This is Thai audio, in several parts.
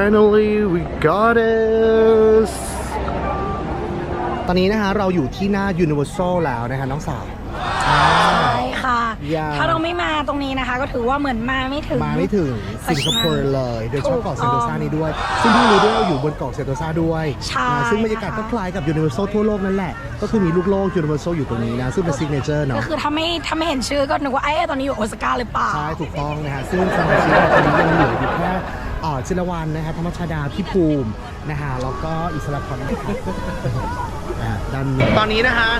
Finally we got it ตอนนี้นะคะเราอยู่ที่หน้า Universal แล้วนะคะน้องสาว ใช่ค่ะ อย่า ถ้าเราไม่มาตรงนี้นะคะ ก็ถือว่าเหมือนมาไม่ถึง มาไม่ถึงสิงคโปร์เลยโดยเฉพาะเกาะเซนโตซานี้ด้วย ซึ่งเพิ่งรู้ด้วยว่าอยู่บนเกาะเซนโตซาด้วยใช่นะซึ่งบรรยากาศก็คล้ายกับ Universal ทั่วโลกนั่นแหละ ก็คือมีลูกโลก Universal อยู่ตรงนี้นะ ซึ่งเป็นซิกเนเจอร์ก็เนาะ คือถ้าไม่ถ้าไม่เห็นชื่อก็นึกว่าไอ้ตอนนี้อยู่โอซาก้าหรือเปล่า ใช่ถูกต้องนะฮะซึ่งสมาชิกเราตอนนี้ยังเหลืออยู่แค่ อ่าจิรวันนะฮะธรรมชาดาพี่ภูมินะฮะแล้วก็อิสระพรอ่าด้านนี้ตอนนี้นะฮะ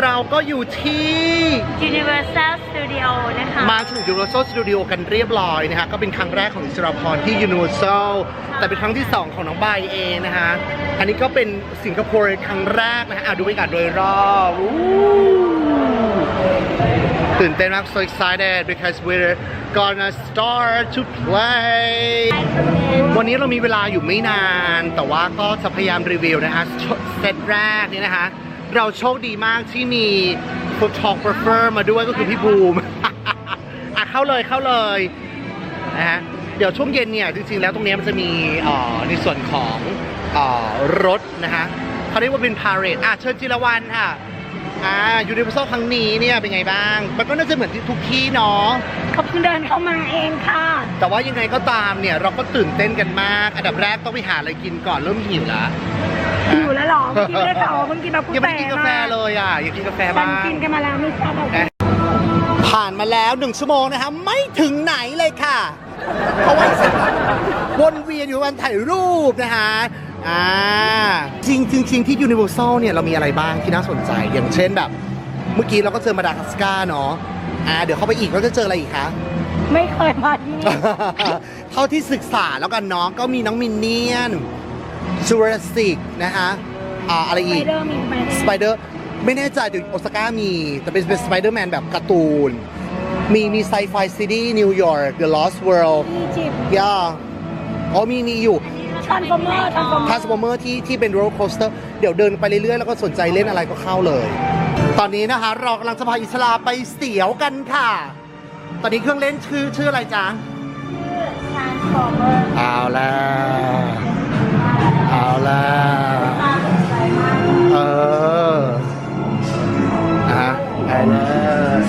เราก็อยู่ที่ Universal Studio นะคะ มาถึง Universal Studio กันเรียบร้อยนะฮะก็เป็นครั้งแรกของอิสระพรที่ Universal แต่เป็นครั้งที่ 2 ของน้องใบเองนะฮะอันนี้ก็เป็นสิงคโปร์ครั้งแรกนะฮะอะดูบรรยากาศโดยรอบอู้ตื่นเต้นมาก so excited because we're gonna start to play วันนี้เรามีเวลาอยู่ไม่นาน แต่ว่าก็จะพยายามรีวิวนะฮะเซตแรกนี่นะคะ เราโชคดีมากที่มี photographer มาด้วยก็คือพี่บูมอะเข้าเลยเข้าเลยนะฮะเดี๋ยวช่วงเย็นเนี่ยจริงๆแล้วตรงนี้มันจะมีออในส่วนของออรถนะฮะเขาเรียกว่าเป็นพาเรดอะเชิญจิรวันค่ะ อ่ายูนิเวอร์แซลครั้งนี้เนี่ยเป็นไงบ้าง มันก็น่าจะเหมือนที่ทุกที่เนาะเขาเพิ่งเดินเข้ามาเองค่ะ แต่ว่ายังไงก็ตามเนี่ยเราก็ตื่นเต้นกันมาก อันดับแรกต้องไปหาอะไรกินก่อนเริ่มหิวแล้วอยู่แล้วเหรอเมื่อกี้ไม่ได้ข่าวว่าเพิ่งกินแบบยังไม่ได้กินกาแฟเลยอะอยากกินกาแฟฉันบ้างกินกันมาแล้วไม่ทราบว่าผ่านมาแล้วหนึ่งชั่วโมงนะคะไม่ถึงไหนเลยค่ะเพราะว่าวนเวียนอยู่วันถ่ายรูปนะคะ อ่าจริงจริงจริงที่ Universal เนี่ยเรามีอะไรบ้างที่น่าสนใจ อย่างเช่นแบบ เมื่อกี้เราก็เจอมาดากัสการ์เนาะอ่าเดี๋ยวเข้าไปอีกเราจะเจออะไรอีกคะ ไม่เคยมาที่นี่เท่าที่ศึกษาแล้วกันเนาะก็มีน้องมินเนี่ยนจูราสสิกนะคะอ่าอะไรไปอีกเดอร์มีไหมสไปเดอร์ไม่แน่ใจถึงโอซาก้ามี แต่เป็นเป็นสไปเดอร์แมนแบบการ์ตูน มีมีไซไฟซิตี้นิวยอร์ก The Lost World อียิปต์ย่าอ๋อมีมีอยู่ ทันฟอร์เมอร์ทันฟอร์เมอทัสร์โมเมอร์ที่ที่เป็นโรลโคสเตอร์เดี๋ยวเดินไปเรื่อยๆ แล้วก็สนใจเล่นอะไรก็เข้าเลย ตอนนี้นะคะเรากำลังจะพาอิสลาไปเสียวกันค่ะ ตอนนี้เครื่องเล่นชื่อชื่ออะไรจ๊ะทันฟอร์เมอร์เอาแล้วเอาแล้วเอออะไปเลย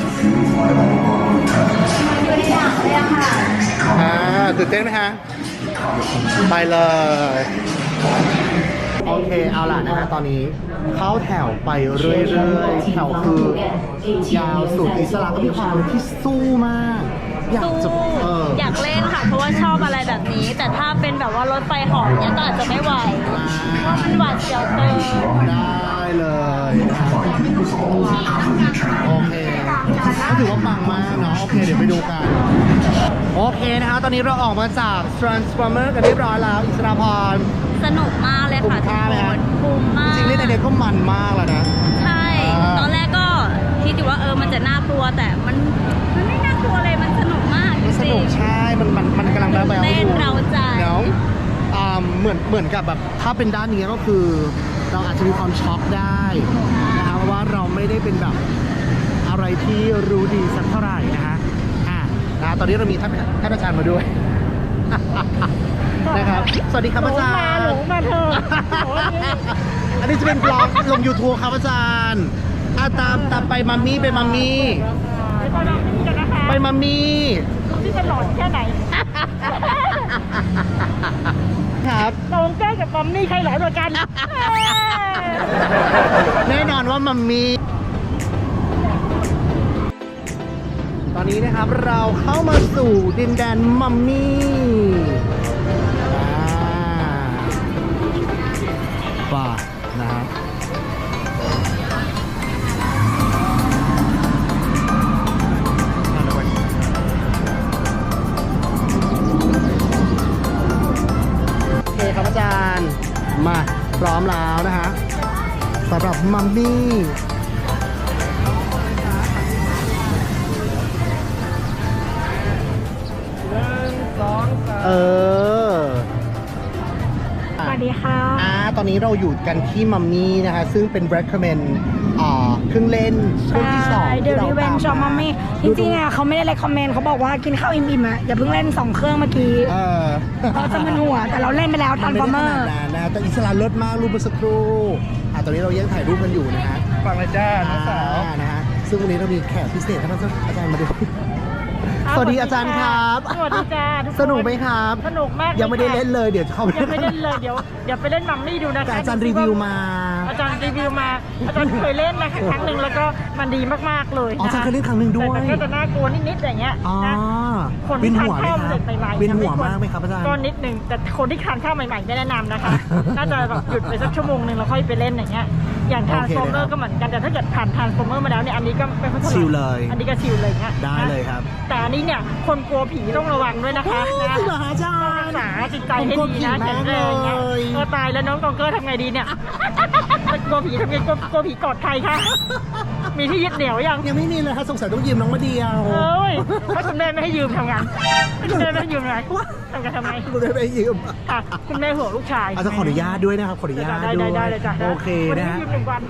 อ่าตื่นเต้นไหมฮะ ไปเลย โอเคเอาล่ะนะฮะตอนนี้เข้าแถวไปเรื่อยๆ แถวคือยาวสุดอิสลามก็มีความที่สู้มาก อยากจะสู้เอออยากเล่นค่ะ เพราะว่าชอบอะไรแบบนี้ แต่ถ้าเป็นแบบว่ารถไฟเหอมเนี่ยก็อาจจะไม่ไหวเพราะมันหวาดเสียวเกินได้เลย โอเคก็ถือว่าปังมากเนาะโอเคเดี๋ยวไปดูกัน โอเคนะคะ ตอนนี้เราออกมาจาก Transformer กันเรียบร้อยแล้ว อิสราพร สนุกมากเลยค่ะคุ้มค่าไหมทุกฮะคนคุ้มมาก จริงๆเล่นในเด็กก็มันมากแล้วนะ ใช่อ่าตอนแรกก็คิดอยู่ว่าเออมันจะน่ากลัวแต่มันมันไม่น่ากลัวเลยมันสนุกมากจสรินุงกใช่ มันมันมันกำลังแบบแบบเต้นเราใจเนาะอ่าเหมือนเหมือนกับแบบถ้าเป็นด้านนี้ก็คือ เราอาจจะมีความช็อกได้นะคะเพราะว่าเราไม่ได้เป็นแบบอะไรที่รู้ดีสักเท่าไหร่นะฮะอ่านะตอนนี้เรามีท่านท่านอาจารย์มาด้วย นะครับ สวัสดีครับอาจารย์หนูมาเถอะอันนี้จะเป็นบล็อกลง YouTube ครับอาจารย์อะตามตามไปมัมมี่ไปมัมมี่ไปตอนนี้กันนะคะไปมัมมี่ดูที่จะหลอนแค่ไหน ครับตรงแก้กับปอมนี่ใครหลอนกว่ากันแน่นอนว่ามัมมี่ตอนนี้นะครับเราเข้ามาสู่ดินแดนมัมมี่อ่าป่า มาพร้อมแล้วนะฮะสำหรับมัมมี่เออสวัสดีค่ะอ่าตอนนี้เราอยู่กันที่มัมมี่นะคะ ซึ่งเป็น recommend อ่าเครื่องเล่นช่วงที่สองเดี๋ยวที่รีเวนตาชอมมามี่จริงๆอะเขาไม่ได้เลคคอมเมนต์เขาบอกว่ากินข้าวอิ่มๆอะอย่าเพิ่งเล่นสองเครื่องเมื่อกี้เออเขาจะมันหัวแต่เราเล่นไปแล้วทันฟอร์เมอไได้ร์ขนาดนั้นนะแต่อิสระเลิศมากรูปเมื่อสักครู่อะตอนนี้เรายังถ่ายรูปกันอยู่นะฮะ ฟังเลยจ้าน้องสาว อ่นะฮะซึ่งวันนี้เรามีแขกพิเศษท่านอาจารย์มาดู สวัสดีอาจารย์ครับ สวัสดีจ้าทุคสนุกไหมครับ สนุกมากยังไม่ได้เล่นเลยเดี๋ยวเข้าไปยังไม่เล่นเลยเดี๋ยวเดี๋ยวไปเล่นมัมมี่ดูนะคะแต่อาจารย์รีวิวมา อาจารย์รีวิวมา อาจารย์เคยเล่นนะคะครั้งหนึ่งแล้วก็มันดีมากๆเลยอ๋ออาจารย์เคยเล่นครั้งหนึ่งด้วยแต่ก็จะน่ากลัวนิดๆอย่างเงี้ยอ๋อนะคนวิที่นทานหัวไหมข้าวครัเสร็บจใหม่ๆวินหัวยังควรมากไหมครับอาจารย์ก็นิดนึงแต่คนที่ทานข้าวใหม่ๆไม่แนะนำนะคะ น่าจะแบบหยุดไปสักชั่วโมงหนึ่งแล้วค่อยไปเล่นอย่างเงี้ย อย่างทานโอเคโฟมเมอเลยครับร์ก็เหมือนกันแต่ถ้าเกิดผ่านทานโฟมเมอร์มาแล้วเนี่ยอันนี้ก็ไม่ค่อยเท่าไหร่ชิลเลย อันนี้ก็ชิลเลยเงี้ยได้นะเลยครับ แต่อันนี้เนี่ยคนกลัวผีต้องระวังด้วยนะคะโอ้นะจริงเหรอฮะอาจารต้องรัย์กษาจิตใจให้ดีนะผมกลัวผีแข็งแรงเงี้ยมากเลยเออตายแล้วน้องกองเกอร์ทำไงดีเนี่ยกลัวผีทำไงกลัวกลัวผีกอดใครคะ มีที่ยึดเหนี่ยวยังยังไม่มีเลยครับสงสัยต้องยืมน้องมาเดียวเอ้ยเพราะคุณแม่ไม่ให้ยืมทำงานคุณแม่ไม่ให้ยืมไงทำงานทำไมกูได้ไปยืมอะคุณแม่ห่วงลูกชายอาจจะขออนุญาตด้วยนะครับขออนุญาตได้ด้ได้วยได้เลยจ้ะโอเควันนะนี้ฮะให้ยืมหนึ่งวัน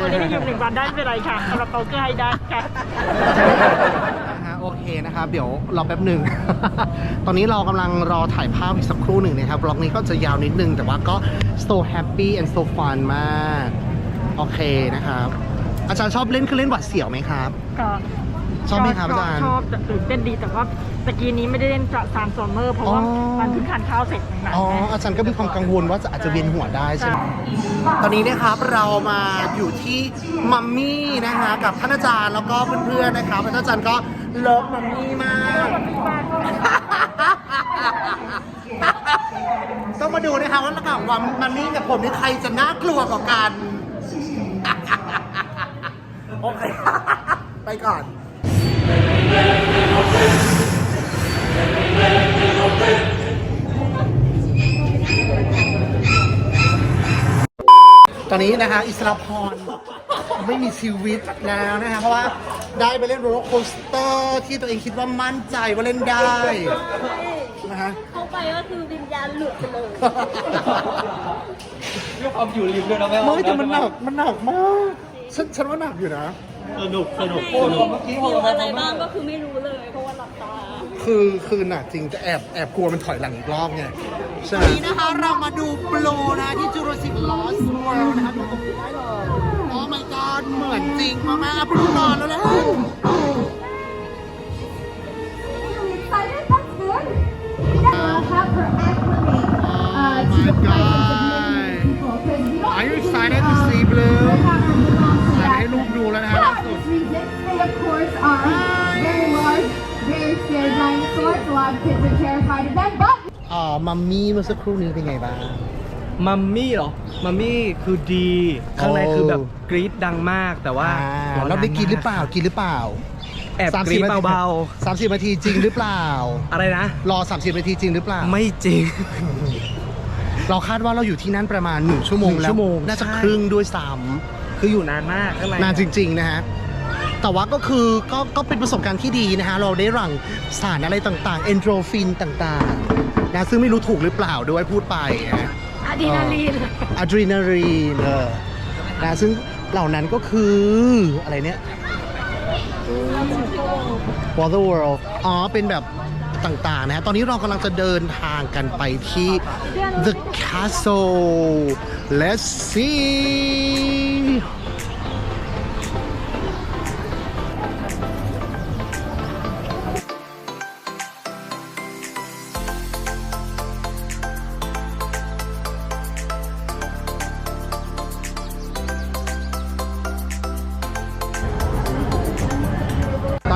วันนี้ให้ยืมหนึ่งวันได้ไม่เป็นไรค่ะสำหรับโตเกอร์ให้ได้ค่ะนะฮะโอเคนะครับ เดี๋ยวรอแป๊บหนึ่ง ตอนนี้เรากำลังรอถ่ายภาพอีกสักครู่หนึ่งนะครับบล็อกนี้ก็จะยาวนิดนึง แต่ว่าก็ so happy and so fun มาก โอเคนะครับ อาจารย์ชอบเล่นเครื่องเล่นหวัดเสียวไหมครับ ก็ชอบไหมครับอาจารย์ ชอบแต่ตื่นเต้นดีแต่ว่าตะกี้นี้ไม่ได้เล่นซานฟอร์เมอร์เพราะว่าอ๋อ มันเพิ่งทานข้าวเสร็จใหม่อ๋อๆนะอาจารย์ก็มีความกังวลว่าจะอาจจะเวียนหัวได้ใช่ไหม ตอนนี้นะครับเรามาอยู่ที่มัมมี่นะคะกับท่านอาจารย์แล้วก็เพื่อนๆนะครับท่านอาจารย์ก็เลิฟมัมมี่มาก ต้องมาดูนะคะว่าระหว่างวันมัมมี่กับผมนี่ใครจะน่ากลัวกว่ากัน โอเค ไปก่อนตอนนี้นะคะอิสระพรไม่มีชีวิตแล้วนะคะเพราะว่าได้ไปเล่นโรลเลอร์โคสเตอร์ที่ตัวเองคิดว่ามั่นใจว่าเล่นได้นะคะเข้าไปก็คือวิญญาณหลุดไปเลยเรื่องความอยู่ริมด้วยนะแม่ไม่แต่มันหนักมันหนักมาก ฉันฉันว่าหนักอยู่นะ สนุกสนุกโอ้สโหนุกเมื่อกี้พมีอเราอะไรทำบ้างก็คือไม่รู้เลยเพราะว่าหลับตา คือคือหนักจริงแต่แอบแอบกลัวมันถอยหลังอีกรอบไงใช่นี้นะคะเรามาดูโปรนะที่ Jurassic Lost World นะคะดูตรงนี้ได้เลยโอ้ my god เหมือนจริงมากๆพูดนอนแล้วนะ excited? That's good. We'll have her are very large, very scary dinosaurs. A lot of kids are terrified of them, but อ่ามัมมี่เมื่อสักครู่นี้เป็นไงบ้าง มัมมี่เหรอ มัมมี่คือดี ข้างในคือแบบกรี๊ดดังมากแต่ว่าอ่าแล้วได้กินหรือเปล่า กินหรือเปล่าแอบกรี๊ดเบาสามสิบนาทีจริงหรือเปล่า ๆอะไรนะ รอ 30นาทีจริงหรือเปล่า ไม่จริง เราคาดว่าเราอยู่ที่นั่นประมาณ 1 ชั่วโมงหนึ่งแล้วชั่วโมงน่าจะใช่ ครึ่งด้วยซ้คืออยู่นานมากข้างในำนานจริง ๆ นะฮะ แต่ว่าก็คือก็ก็เป็นประสบการณ์ที่ดีนะฮะ เราได้หลั่งสารอะไรต่างๆ เอนโดรฟินต่างๆนะซึ่งไม่รู้ถูกหรือเปล่าด้วยพูดไปนะอะดรีนาลีนอะดรีนาลีนเออนะซึ่งเหล่านั้นก็คืออะไรเนี่ย Water World อ๋อ เป็นแบบต่างๆนะฮะ ตอนนี้เรากำลังจะเดินทางกันไปที่ The Castle Let's see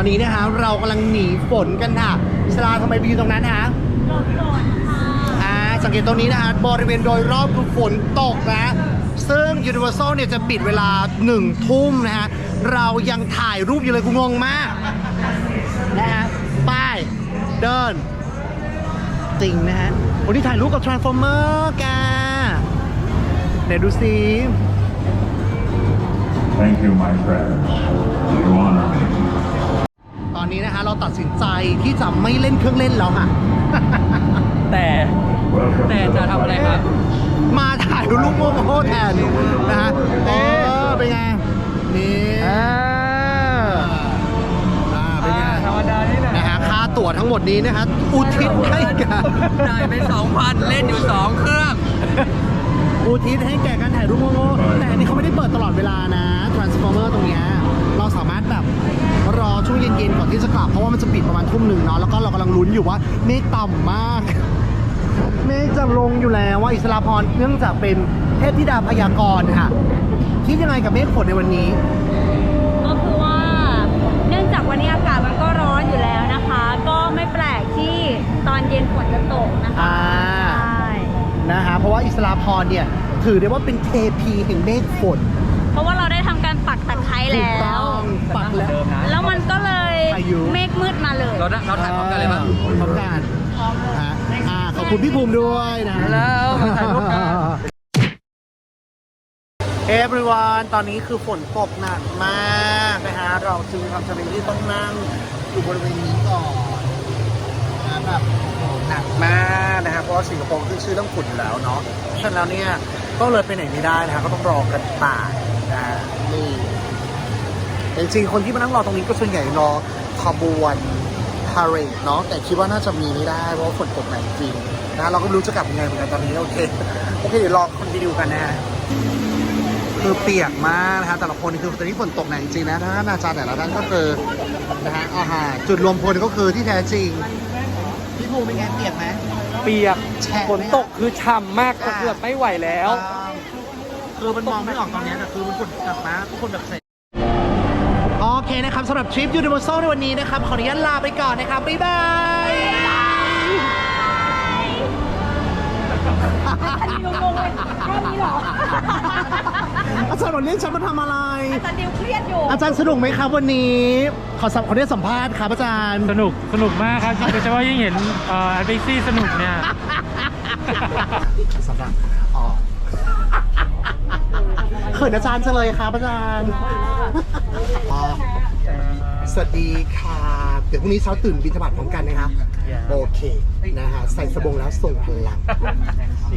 อนนี้นะคะ เรากำลังหนีฝนกันค่ะชลาทำไมไปอยู่ตรงนั้นฮะอ่าสังเกตตรงนี้นะคะบริเวณโดยรอบคือฝนตกนะ ซึ่ง Universal เนี่ยจะปิดเวลาหนึ่งทุ่มนะฮะ เรายังถ่ายรูปอยู่เลยกูงงมากนะฮะไป้ายเดินจริงนะฮะวันนี้ถ่ายรูปกับ Transformer กาเดี๋ยวดูสิ Thank you, my friend. You honor me. ตอนนี้นะคะ เราตัดสินใจที่จะไม่เล่นเครื่องเล่นแล้วค่ะ แต่ Welcome แต่ to จะ the ทำอะไรครับ มาถ่ายรูปโมโมแทนนะฮะเออเป็นไง นี่อ่าอ่าเป็นไง ธรรมดานี่แหละนะฮะค่าตั๋วทั้งหมดนี้นะฮะอุทิศให้แก่จ่ายไปสองพันเล่นอยู่สองเครื่อง อุทิศให้แก่การถ่ายรูปโง่ๆแต่อันนี้เขาไม่ได้เปิดตลอดเวลานะ Transformer ตรงเนี้ยเราสามารถแบบ ที่จะกลับเพราะว่ามันจะปิดประมาณทุ่มหนึ่งเนาะแล้วก็เรากำลังลุ้นอยู่ว่าเมฆต่ำมาก เมฆจะลงอยู่แล้วว่าอิสราพรเนื่องจากเป็นเทพธิดาพยากรณ์ค่ะคิดยังไงกับเมฆฝนในวันนี้ ก็คือว่าเนื่องจากวันนี้อากาศมันก็ร้อนอยู่แล้วนะคะ ก็ไม่แปลกที่ตอนเย็นฝนจะตกนะคะ อ่า ใช่ นะฮะเพราะว่าอิสราพรเนี่ยถือได้ว่าเป็นเทพีแห่งเมฆฝนเพราะว่าเราได้ทำการปักตะไคร้ถูกแล้ต้วองปักแล้ว แล้วมันก็เลย พายุ เมฆ มืดมาเลยเราเราถ่ายพร้อมกันเลยป่ะพร้อมกันฮะอ่าขอบคุณพี่ภูมิด้วยนะ แล้วถ่ายรูปกัน everyone ตอนนี้คือฝนตกหนักมากนะฮะ เราจึงทำจำเป็นที่ต้องนั่งอยู่บริเวณนี้ก่อนนะแบบหนักมากนะฮะ เพราะว่าสิงคโปร์ขึ้นชื่อเรื่องฝุ่นอยู่แล้วเนาะฉะนั้นแล้วเนี่ยก็เลยไปไหนไม่ได้นะฮะ ก็ต้องรอกันตากนะฮะนี่แต่จริงๆคนที่มานั่งรอตรงนี้ก็ส่วนใหญ่รอขบวน พาเรดเนาะแต่คิดว่าน่าจะมีไม่ได้เพราะว่าฝนตกหนักจริงนะเราก็ไม่รู้จะกลับยังไงเหมือนกันตอนนี้โอเคโอเคเดี๋ยวรอคนดีดูกันนะฮะคือเปียกมากนะฮะแต่ละคนคือตอนนี้ฝนตกหนักจริงๆนะถ้าอาจารย์แต่ละท่านก็คือนะฮะอาหารจุดรวมพลก็คือที่แท้จริงพี่ภูมิเป็นไงเปียกไหมเปียกแฉะไหมฝนตกคือฉ่ำมากอ่าเกือบไม่ไหวแล้วอ่าคือมันมองไม่ออกตอนนี้แต่คือมันฝนกลับมาทุกคนแบบใส่โอเค นะครับสำหรับทริปยูนิเวอร์แซลในวันนี้นะครับ ขออนุญาตลาไปก่อนนะครับ บ๊ายบายอาจารย์วันนี้ฉันมาทำอะไรแต่ดิวเครียดอยู่ อาจารย์สนุกไหมครับวันนี้ ขอสัมขอได้สัมภาษณ์ครับอาจารย์ สนุกสนุกมากครับโดยเฉพาะยิ่งเห็นเอ่อแอดเบ็กซี่สนุกเนี่ย สำหรับอ๋อเขินอาจารย์จังเลยครับอาจารย์อ๋อ สวัสดีค่ะเดี๋ยวพรุ่งนี้เช้าตื่นบินธบัตพร้อมกันนะครับโอเคนะฮะใส่สบงแล้วส่งพลัง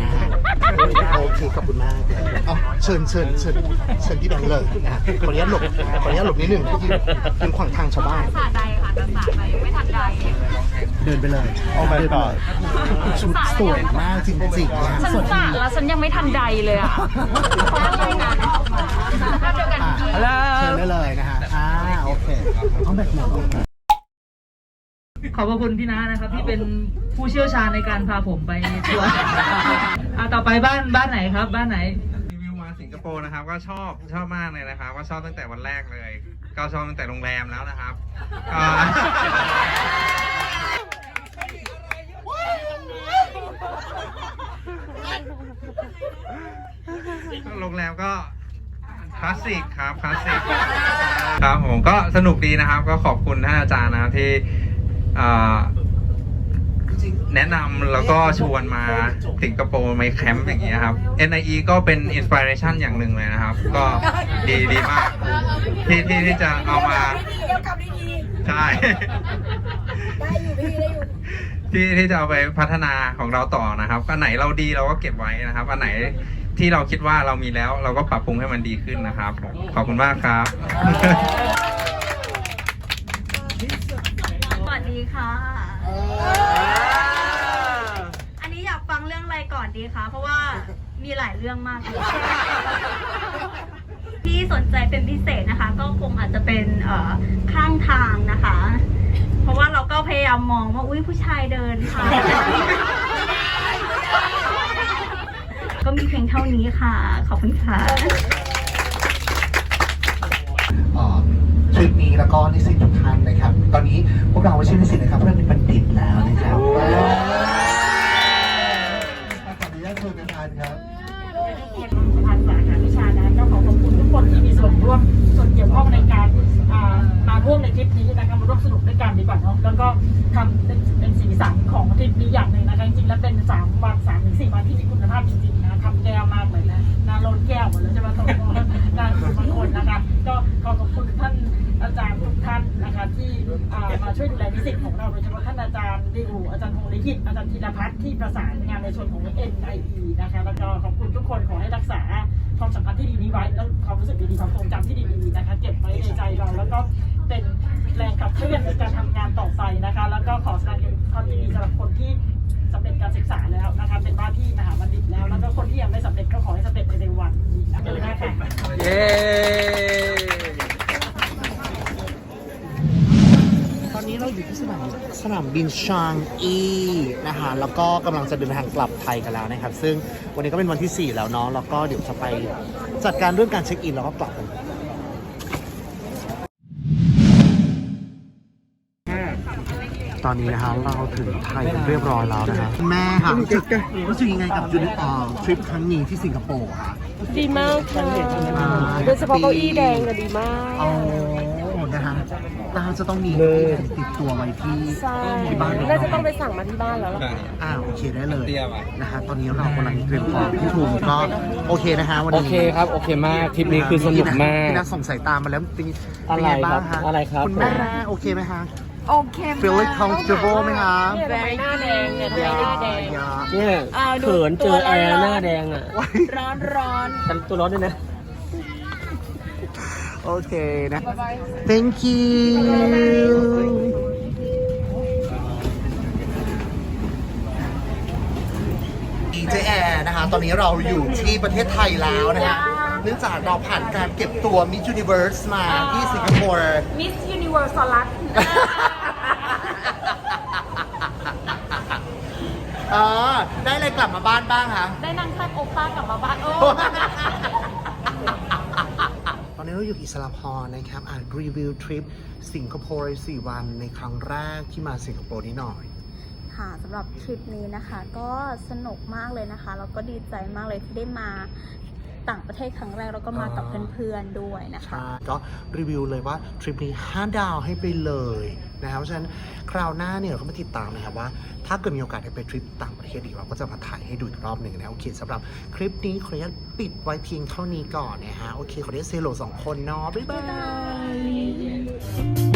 นะฮะโอเคขอบคุณมากเอาเชิญเชิญเชิญเชิญที่แบงค์เลยนะฮะขออนุญาตหลบขออนุญาตหลบนิดหนึ่งที่ยืนยืนขวางทางชาวบ้าน สาใดค่ะกระสาใดไม่ทันใดเดินไปเลยเอาไปต่อชุดสวยมากจริงๆนะฉันสวัสสาดีแล้วฉันยังไม่ทันใดเลยอะภาพเดียวกันภาพเดียวกันอะฮัลโหลเชิญได้เลยนะฮะอ่า โอเคเอาแบบหมดขอบพระคุณพี่น้านะครับ ที่เป็นผู้เชี่ยวชาญในการพาผมไปทัวร์อะต่อไปบ้านบ้านไหนครับ บ้านไหนรีวิวมาสิงคโปร์นะครับ ก็ชอบชอบมากเลยนะครับ ก็ชอบตั้งแต่วันแรกเลย ก็ชอบตั้งแต่โรงแรมแล้วนะครับก็โรงแรมก็ คลาสสิกครับคลาสสิกครับผมก็สนุกดีนะครับ ก็ขอบคุณท่านอาจารย์นะครับที่อ่าแนะนำแล้วก็ชวนมาสิงคโปร์มาแคมป์อย่างเงี้ยครับ NIE ก็เป็นอินสปิเรชันอย่างหนึ่งเลยนะครับ ก็ดีดีมาก ที่ที่ที่จะเอามาใช่ที่ที่จะเอาไปพัฒนาของเราต่อนะครับอันไหนเราดีเราก็เก็บไว้นะครับอันไหน ที่เราคิดว่าเรามีแล้ว เราก็ปรับปรุงให้มันดีขึ้นนะครับ ขอบคุณมากครับ สวัสดีค่ะ อันนี้อยากฟังเรื่องอะไรก่อนดีคะ เพราะว่ามีหลายเรื่องมากเลยที่สนใจเป็นพิเศษนะคะ ก็คงอาจจะเป็นเอ่อข้างทางนะคะ เพราะว่าเราก็พยายามมองว่าอุ้ยผู้ชายเดินค่ะ ก็มีเพียงเท่านี้ค่ะ ขอบคุณค่ะเอ่อทริปนี้แล้วก็นิสิตทุกท่านนะครับ ตอนนี้พวกเราไม่ใช่นิสิตนะครับเริ่มเป็นบัณฑิตแล้วนะครับขออนุญาตเชิญอาจารย์ครับประธานสาขาวิชานะก็ขอขอบคุณทุกคนที่มีส่วนร่วมส่วนเกี่ยวข้องในการอ่ามาร่วมในทริปนี้นะคะมาร่วมสนุกด้วยกันดีกว่าเนาะแล้วก็ทำเป็นเป็นสีสันของทริปนี้อย่างหนึ่ง ลิขิตอาจารย์ธีรพัฒน์ที่ประสานงานในส่วนของ NIE นะคะ แล้วก็ขอบคุณทุกคนขอให้รักษาความสัมพันธ์ที่ดีนี้ไว้ แล้วความรู้สึกดีๆความทรงจำที่ดีๆนะคะ เก็บไว้ในใจเราแล้วก็เป็นแรงขับเคลื่อนในการทำงานต่อไปนะคะ แล้วก็ขอแสดงความยินดีสำหรับคนที่สำเร็จการศึกษาแล้วนะคะเป็นว่าที่มหาบัณฑิตแล้ว แล้วก็คนที่ยังไม่สำเร็จก็ขอให้สำเร็จในเร็ววันนี้นะเดินหน้ค่ะเย้าอยู่ที่สนามสนามบินชางอีนะคะแล้วก็กำลังจะเดินทางกลับไทยกันแล้วนะครับ ซึ่งวันนี้ก็เป็นวันที่ 4 แล้วเนาะแล้วก็เดี๋ยวจะไปจัดการเรื่องการเช็คอินแล้วก็กลับกันตอนนี้นะฮะเราถึงไทยกันเรียบร้อยแล้วนะฮะแม่ค่ะรู้สึกรู้สึกยังไงกับยูนิออทริปครั้งนี้ที่สิงคโปร์ค่ะดีมากค่ะอ่าโดยเฉพาะเก้าอี้แดงก็ดีมากโอ้นะฮะ เราจะต้องมีเก้าอี้แดงติดตัวไว้ที่ใช่ที่บ้านน่าจะต้องไปสั่งมาที่บ้านแล้วล่ะอ่าโอเคได้เลยเตรียมอะนะฮะตอนนี้เรากำลังเตรียมพร้อมพี่ภูมิก็โอเคนะฮะวันโอนี้เคครับ โอเคมากทริปนี้คือสนุกมาก พี่นัทส่งสายตามาแล้วเป็นอะไรเป็นไงบ้างครัฮะบอะไรครับ คุณแม่โอเคไหมฮะโอเค feel it comfortable ไหมคะ เนี่ยทำไมหน้าแดงเนี่ยทำไมหน้าแดงอย่าเนี่ยอ้าวดูเขินเจอแอร์ตัวร้อนๆหน้าแดงอะ ร้อนร้อน แต่ตัวร้อนด้วยนะ โอเคนะ thank you ดีเจแอร์นะคะ ตอนนี้เราอยู่ที่ประเทศไทยแล้วนะคะ เนื่องจากเราผ่านการเก็บตัว Miss Universe มาที่สิงคโปร์มิสยูนิเวอร์สลัดอ๋อได้อะไรกลับมาบ้านบ้างคะ ได้นางแซ่บโอป้ากลับมาบ้านโอ้ตอ นนี้เราอยู่อิสระพรนะครับอ่านรีวิวทริปสิงคโปร์4วันในครั้งแรกที่มาสิงคโปร์นี้หน่อย ค่ะสำหรับทริปนี้นะคะ ก็สนุกมากเลยนะคะแล้วก็ดีใจมากเลยที่ได้มา ต่างประเทศครั้งแรกแล้วก็มากับเพื่อนๆด้วยนะคะ ก็รีวิวเลยว่าทริปนี้ 5 ดาวให้ไปเลยนะครับเพราะฉะนั้นคราวหน้าเนี่ยเราก็มาติดตามนะครับว่า ถ้าเกิดมีโอกาสได้ไปทริปต่างประเทศอีกเราก็จะมาถ่ายให้ดูอีกรอบหนึ่งนะโอเคสำหรับคลิปนี้ขออนุญาตปิดไว้เพียงเท่านี้ก่อนนะฮะโอเคขออนุญาตเซโลสองคนเนาะบ๊ายบาย